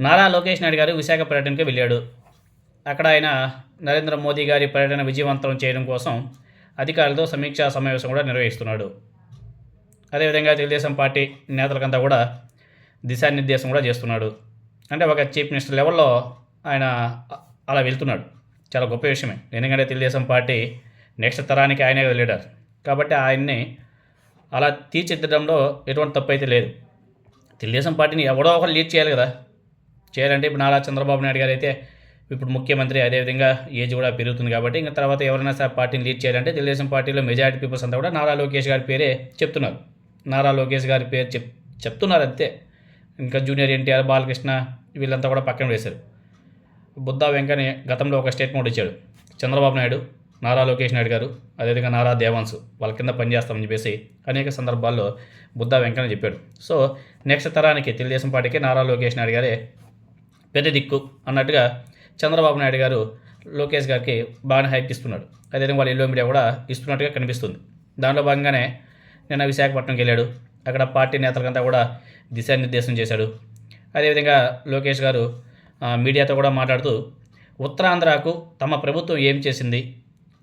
నారా లోకేష్ నాయుడు గారు విశాఖ పర్యటనకు వెళ్ళాడు. అక్కడ ఆయన నరేంద్ర మోదీ గారి పర్యటన విజయవంతం చేయడం కోసం అధికారులతో సమీక్షా సమావేశం కూడా నిర్వహిస్తున్నాడు. అదేవిధంగా తెలుగుదేశం పార్టీ నేతలకంతా కూడా దిశానిర్దేశం కూడా చేస్తున్నాడు. అంటే ఒక చీఫ్ మినిస్టర్ లెవెల్లో ఆయన అలా వెళ్తున్నాడు. చాలా గొప్ప విషయమే. ఎందుకంటే తెలుగుదేశం పార్టీ నెక్స్ట్ తరానికి ఆయనే లీడర్. కాబట్టి ఆయన్ని అలా తీర్చిదిద్దడంలో ఎటువంటి తప్పు అయితే లేదు. తెలుగుదేశం పార్టీని ఎవడో ఒకరు లీడ్ చేయాలి కదా. చేయాలంటే ఇప్పుడు నారా చంద్రబాబు నాయుడు గారు అయితే ఇప్పుడు ముఖ్యమంత్రి అదేవిధంగా ఏజ్ కూడా పెరుగుతుంది కాబట్టి ఇంకా తర్వాత ఎవరైనా సరే పార్టీని లీడ్ చేయాలంటే తెలుగుదేశం పార్టీలో మెజారిటీ పీపుల్స్ అంతా కూడా నారా లోకేష్ గారి పేరే చెప్తున్నారు. నారా లోకేష్ గారి పేరు చెప్ చెప్తున్నారు అంతే. ఇంకా జూనియర్ ఎన్టీఆర్ బాలకృష్ణ వీళ్ళంతా కూడా పక్కన వేశారు. బుద్ధా వెంకయ్య గతంలో ఒక స్టేట్మెంట్ ఇచ్చాడు. చంద్రబాబు నాయుడు నారా లోకేష్ నాయుడు గారు అదేవిధంగా నారా దేవాన్సు వాళ్ళ కింద పనిచేస్తామని చెప్పేసి అనేక సందర్భాల్లో బుద్ధా వెంకన్న చెప్పాడు. సో నెక్స్ట్ తరానికి తెలుగుదేశం పార్టీకి నారా లోకేష్ నాయుడు గారే పెద్ద దిక్కు అన్నట్టుగా చంద్రబాబు నాయుడు గారు లోకేష్ గారికి బాగానే హైప్ ఇస్తున్నాడు. అదేవిధంగా వాళ్ళ ఇల్లు మీడియా కూడా ఇస్తున్నట్టుగా కనిపిస్తుంది. దాంట్లో భాగంగానే నిన్న విశాఖపట్నంకి వెళ్ళాడు. అక్కడ పార్టీ నేతలకంతా కూడా దిశానిర్దేశం చేశాడు. అదేవిధంగా లోకేష్ గారు ఆ, మీడియాతో కూడా మాట్లాడుతూ ఉత్తరాంధ్రకు తమ ప్రభుత్వం ఏం చేసింది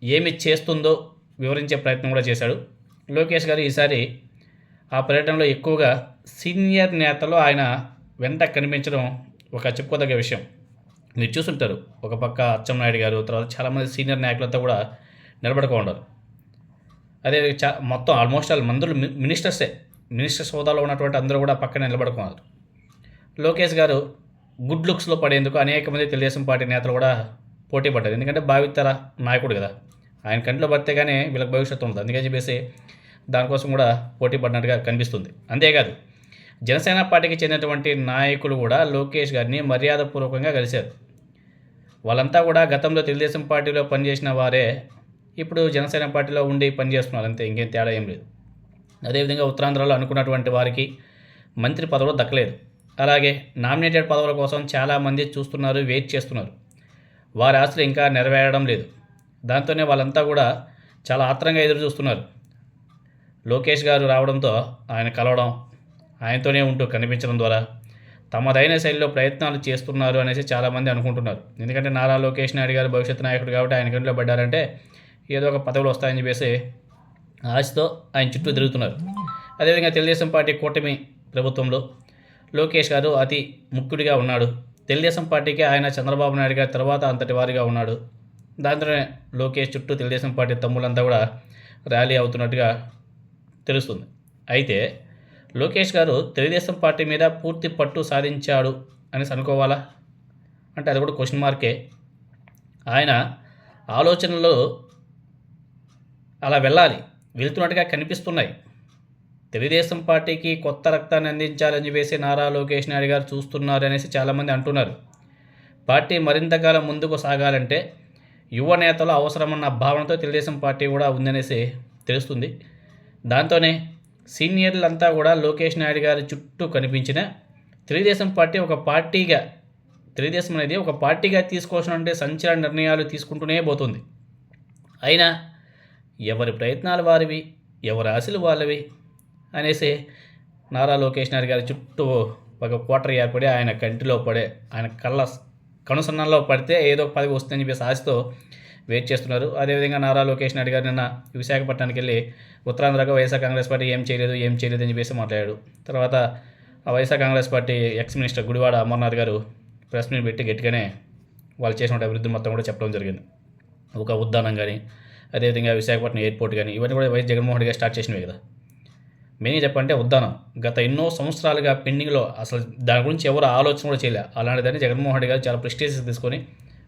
ఏమి చేస్తుందో వివరించే ప్రయత్నం కూడా చేశాడు. లోకేష్ గారు ఈసారి ఆ పర్యటనలో ఎక్కువగా సీనియర్ నేతలు ఆయన వెంట కనిపించడం ఒక చెప్పుకోదగ్గ విషయం. మీరు చూసుంటారు. ఒక పక్క అచ్చెన్నాయుడు గారు తర్వాత చాలామంది సీనియర్ నాయకులతో కూడా నిలబడుకో ఉండరు అదే చా మొత్తం ఆల్మోస్ట్ ఆల్ మందులు మి- మినిస్టర్సే. మినిస్టర్స్ హోదాలో ఉన్నటువంటి అందరూ కూడా పక్కన నిలబడుకున్నారు లోకేష్ గారు గుడ్ లుక్స్లో పడేందుకు అనేక మంది తెలుగుదేశం పార్టీ నేతలు కూడా పోటీ పడ్డారు. ఎందుకంటే భావితర నాయకుడు కదా. ఆయన కంట్లో పడితే కానీ వీళ్ళకి భవిష్యత్తు ఉంటుంది. అందుకని చెప్పేసి దానికోసం కూడా పోటీ పడినట్టుగా కనిపిస్తుంది. అంతేకాదు జనసేన పార్టీకి చెందినటువంటి నాయకులు కూడా లోకేష్ గారిని మర్యాదపూర్వకంగా కలిశారు. వాళ్ళంతా కూడా గతంలో తెలుగుదేశం పార్టీలో పనిచేసిన వారే ఇప్పుడు జనసేన పార్టీలో ఉండి పనిచేస్తున్నారు. అంతే ఇంకేం తేడా ఏం లేదు. అదేవిధంగా ఉత్తరాంధ్రలో అనుకున్నటువంటి వారికి మంత్రి పదవులు దక్కలేదు. అలాగే నామినేటెడ్ పదవుల కోసం చాలామంది చూస్తున్నారు వెయిట్ చేస్తున్నారు. వారి ఆశలు ఇంకా నెరవేరడం లేదు. దాంతోనే వాళ్ళంతా కూడా చాలా ఆత్రంగా ఎదురు చూస్తున్నారు లోకేష్ గారు రావడంతో ఆయన కలవడం ఆయనతోనే ఉంటూ కనిపించడం ద్వారా తమదైన శైలిలో ప్రయత్నాలు చేస్తున్నారు అనేసి చాలామంది అనుకుంటున్నారు. ఎందుకంటే నారా లోకేష్ నాయుడు గారు భవిష్యత్ నాయకుడు కాబట్టి ఆయన కంట్లో పడ్డారంటే ఏదో ఒక పదవులు వస్తాయని చెప్పేసి ఆశతో ఆయన చుట్టూ తిరుగుతున్నారు. అదేవిధంగా తెలుగుదేశం పార్టీ కూటమి ప్రభుత్వంలో లోకేష్ గారు అతి ముఖ్యుడిగా ఉన్నాడు. తెలుగుదేశం పార్టీకి ఆయన చంద్రబాబు నాయుడు గారి తర్వాత అంతటి వారిగా ఉన్నాడు. దాంతోనే లోకేష్ చుట్టూ తెలుగుదేశం పార్టీ తమ్ముళ్ళంతా కూడా ర్యాలీ అవుతున్నట్టుగా తెలుస్తుంది. అయితే లోకేష్ గారు తెలుగుదేశం పార్టీ మీద పూర్తి పట్టు సాధించాడు అనేసి అనుకోవాలా అంటే అది కూడా క్వశ్చన్ మార్కే ఆయన ఆలోచనలు అలా వెళ్ళాలి. వెళ్తున్నట్టుగా కనిపిస్తున్నాయి. తెలుగుదేశం పార్టీకి కొత్త రక్తాన్ని అందించాలని చెప్పేసి నారా లోకేష్ నాయుడు గారు చూస్తున్నారు అనేసి చాలామంది అంటున్నారు. పార్టీ మరింత కాలం ముందుకు సాగాలంటే యువ నేతలు అవసరమన్న భావనతో తెలుగుదేశం పార్టీ కూడా ఉందనేసి తెలుస్తుంది. దాంతోనే సీనియర్లంతా కూడా లోకేష్ నాయుడు గారి చుట్టూ కనిపించిన తెలుగుదేశం పార్టీ ఒక పార్టీగా తెలుగుదేశం అనేది ఒక పార్టీగా తీసుకోవాల్సిన సంచలన నిర్ణయాలు తీసుకుంటూనే పోతుంది. అయినా ఎవరి ప్రయత్నాలు వారివి ఎవరి ఆశలు వాళ్ళవి అనేసి నారా లోకేష్ నాయుడు గారి చుట్టూ ఒక క్వార్టర్ ఏర్పడి ఆయన కంటిలో పడే ఆయన కళ్ళ కనుసన్నల్లో పడితే ఏదో ఒక పదవి వస్తుందని చెప్పేసి ఆశతో వెయిట్ చేస్తున్నారు. అదేవిధంగా నారా లోకేష్ నాయుడు గారు నిన్న విశాఖపట్నానికి వెళ్ళి ఉత్తరాంధ్రగా వైఎస్ఆర్ కాంగ్రెస్ పార్టీ ఏం చేయలేదు ఏం చేయలేదు అని చెప్పేసి మాట్లాడాడు. తర్వాత ఆ YSR Congress party ex minister Gudivada Amarnath గారు ప్రెస్ మీట్ పెట్టి గట్టిగానే వాళ్ళు చేసిన అభివృద్ధి మొత్తం కూడా చెప్పడం జరిగింది. ఒక ఉద్దానం కానీ అదేవిధంగా విశాఖపట్నం ఎయిర్పోర్ట్ కానీ ఇవన్నీ కూడా వైఎస్ జగన్మోహన్ రెడ్డి గారు స్టార్ట్ చేసినవి కదా. మెయిన్ చెప్పంటే ఉద్దానం. గత ఎన్నో సంవత్సరాలుగా పెండింగ్లో అసలు దాని గురించి ఎవరు ఆలోచన కూడా చేయలే. అలాంటిదని జగన్మోహన్ రెడ్డి గారు చాలా ప్రెస్టేజెస్ తీసుకొని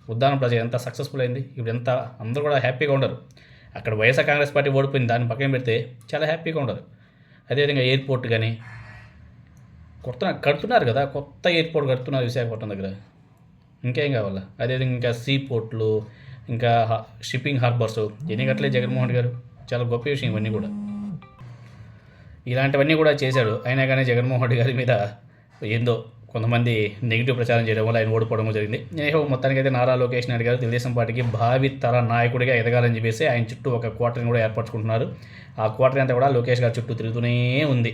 ఉద్దానం ప్రజలు ఎంత సక్సెస్ఫుల్ అయింది ఇప్పుడు ఎంత అందరూ కూడా హ్యాపీగా ఉండరు. అక్కడ వైఎస్ఆర్ కాంగ్రెస్ పార్టీ ఓడిపోయింది దాన్ని పక్కన పెడితే చాలా హ్యాపీగా ఉండరు. అదేవిధంగా ఎయిర్పోర్ట్ కానీ కొత్త కడుతున్నారు కదా కొత్త ఎయిర్పోర్ట్ కడుతున్నారు విశాఖపట్నం దగ్గర. ఇంకేం కావాలా? అదేవిధంగా ఇంకా సీ పోర్ట్లు ఇంకా హా- షిప్పింగ్ హార్బర్స్ ఎన్ని కట్టలే జగన్మోహన్ రెడ్డి గారు. చాలా గొప్ప విషయం ఇవన్నీ కూడా. ఇలాంటివన్నీ కూడా చేశాడు. అయినా కానీ జగన్మోహన్ రెడ్డి గారి మీద ఏందో కొంతమంది నెగిటివ్ ప్రచారం చేయడం వల్ల ఆయన ఓడిపోవడం జరిగింది. నేను మొత్తానికి అయితే నారా లోకేష్ నాయుడు గారు తెలుగుదేశం పార్టీకి భావి తర నాయకుడిగా ఎదగాలని చెప్పేసి ఆయన చుట్టూ ఒక క్వార్టర్ని కూడా ఏర్పరచుకుంటున్నారు. ఆ క్వార్టర్ అంతా కూడా లోకేష్ గారి చుట్టూ తిరుగుతూనే ఉంది.